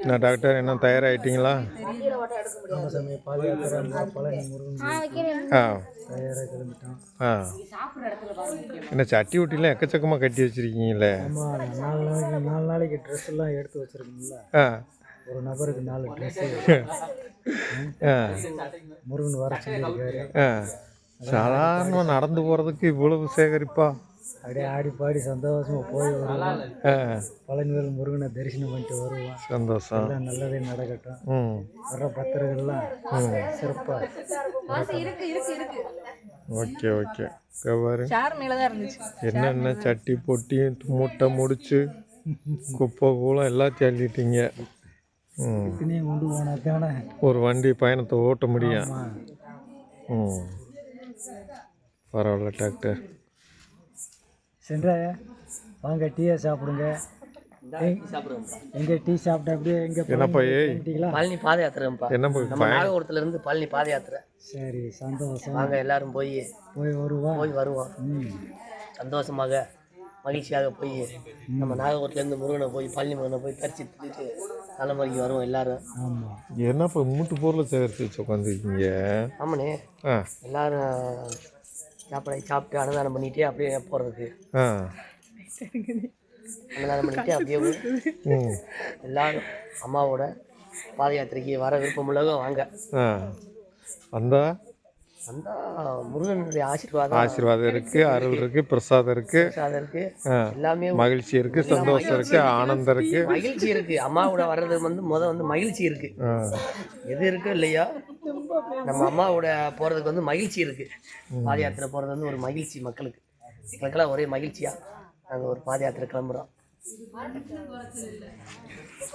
என்ன டாக்டர் என்ன தயாராகிட்டீங்களா முருகன் ஆ. ஆ. என்ன சட்டி ஊட்டிலாம் எக்கச்சக்கமாக கட்டி வச்சிருக்கீங்களே. நாலு நாளைக்கு நாலு நாளைக்கு ட்ரெஸ் எல்லாம் எடுத்து வச்சிருக்கோம்ல ஆ. ஒரு நபருக்கு நாலு ட்ரெஸ் ஆ. முருகன் வர சொல்லியிருக்காரு ஆ. சாதாரணமாக நடந்து போகிறதுக்கு இவ்வளவு சேகரிப்பா? அப்படியே ஆடி பாடி சந்தோஷமா போய் வருவோம். பழனிவேல் முருகனை தரிசனம் பண்ணிட்டு வருவோம். சந்தோஷம். எல்லாம் நல்லதே நடக்கட்டும். ம். வர்ற பக்தர்கள்லாம் சிறப்பாக ஓகே ஓகே. என்னென்ன சட்டி பொட்டி மூட்டை முடிச்சு குப்பை கூலம் எல்லாத்தையும் அள்ளிட்டீங்க ம். இத்தனையும் கொண்டு போனா தானே? ஒரு வண்டி பயணத்தை ஓட்ட முடியும். ம். பரவாயில்ல டாக்டர். சென்றாய வாங்க டீயை சாப்பிடுங்க. எங்க டீ சாப்பிட்டா அப்படியே எங்க என்னப்பா பழனி பாத யாத்திரைப்பா என்ன போய் நம்ம நாகபுரத்துல இருந்து பழனி பாத யாத்திரை. சரி சந்தோஷம். வாங்க எல்லாரும் போய் போய் வருவோம். போய் வருவோம். ம். சந்தோஷமாக மகிழ்ச்சியாக போய் நம்ம நாகபுரத்துல இருந்து முருகனை போய் பழனி முருகனை போய் பறிச்சு திட்டு தலைமுறைக்கு வருவோம் எல்லாரும். ஆமாம் என்னப்பா மூட்டு பொருளை சேகரித்து வச்சு உட்காந்துருக்கீங்க? ஆமாண்ணே. எல்லாரும் சாப்பிட சாப்பிட்டு அன்னதானம் பண்ணிட்டு அப்படியே போகிறதுக்கு அன்னதானம் பண்ணிட்டு அப்படியே எல்லாரும் அம்மாவோட பாத யாத்திரைக்கு வர விருப்பம் உள்ளவங்க வாங்க. வந்தா? வந்தா முருகனுடைய ஆசீர்வாதம். ஆசீர்வாதம் இருக்கு அருள் இருக்கு பிரசாதம் இருக்கு. ஆசீர்வாதம் இருக்கு. எல்லாமே மகிழ்ச்சி இருக்கு சந்தோஷம் இருக்கு ஆனந்தம் இருக்கு. மகிழ்ச்சி இருக்கு. அம்மாவோட வர்றது வந்து முத வந்து மகிழ்ச்சி இருக்கு. எது இருக்கு இல்லையா நம்ம அம்மாவோட போறதுக்கு வந்து மகிழ்ச்சி இருக்கு. பாத யாத்திரை போறது வந்து ஒரு மகிழ்ச்சி மக்களுக்கு. மக்களெல்லாம் ஒரே மகிழ்ச்சியா? நாங்கள் ஒரு பாத யாத்திரை கிளம்புறோம்.